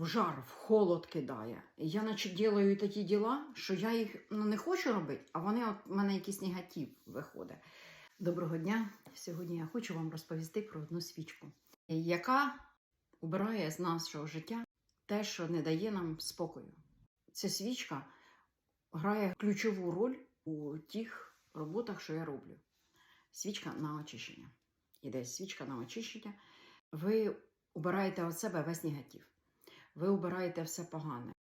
в жар, в холод кидає. Я наче делаю такі діла, що я їх ну, не хочу робити, а вони от в мене якийсь негатив виходить. Доброго дня! Сьогодні я хочу вам розповісти про одну свічку, яка убирає з нашого життя те, що не дає нам спокою. Ця свічка грає ключову роль у тих роботах, що я роблю. Свічка на очищення. Іде свічка на очищення. Ви убираєте від себе весь негатив. Ви убираєте все погане.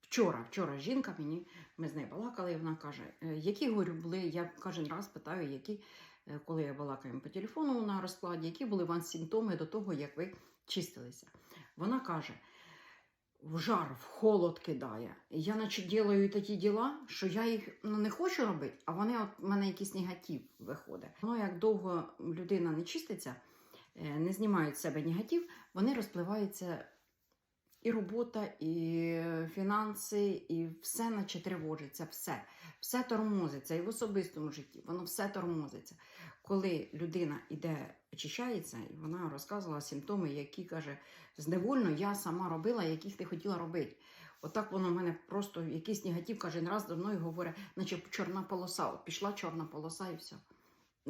Вчора, вчора жінка мені, ми з нею балакали, і вона каже, «Е, які говорю, були, я кожен раз питаю, які, е, коли я балакаю по телефону на розкладі, які були у вас симптоми до того, як ви чистилися. Вона каже, в жар, в холод кидає. Я наче делаю такі діла, що я їх ну, не хочу робити, а вони от в мене якийсь негатив виходить. Воно як довго людина не чиститься, е, не знімають з себе негатив, вони розпливаються і робота, і фінанси, і все наче тривожиться, все. Все тормозиться, і в особистому житті, воно все тормозиться. Коли людина іде, очищається, і вона розказувала симптоми, які каже, зневольно я сама робила, яких ти хотіла робити. Отак воно в мене просто якийсь негатив кожен раз до мною говорить, наче чорна полоса. От пішла чорна полоса і все.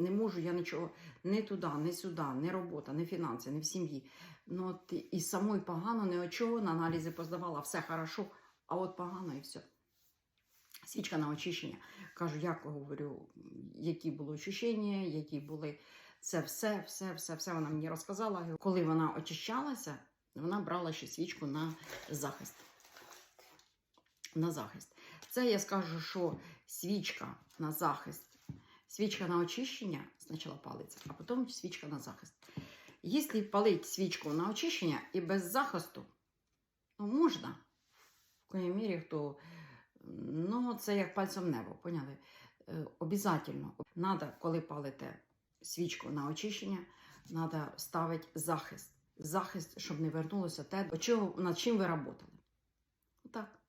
Не можу я нічого не туди, не сюди, не робота, не фінанси, не в сім'ї. Ну от і самої погано, не очого, на аналізи поздавала, все хорошо, а от погано і все. Свічка на очищення. Кажу, як говорю, які були ощущення, які були це все, все, все, все вона мені розказала. Коли вона очищалася, вона брала ще свічку на захист. На захист. Це я скажу, що свічка на захист, свічка на очищення спочатку палиться, а потім свічка на захист. Якщо палити свічку на очищення і без захисту, ну можна. В коїй мірі, хто ну, це як пальцем небо, поняли? Е, Обязательно. Надо, коли палите свічку на очищення, треба ставити захист. Захист, щоб не вернулося те, над чим ви працювали. Так.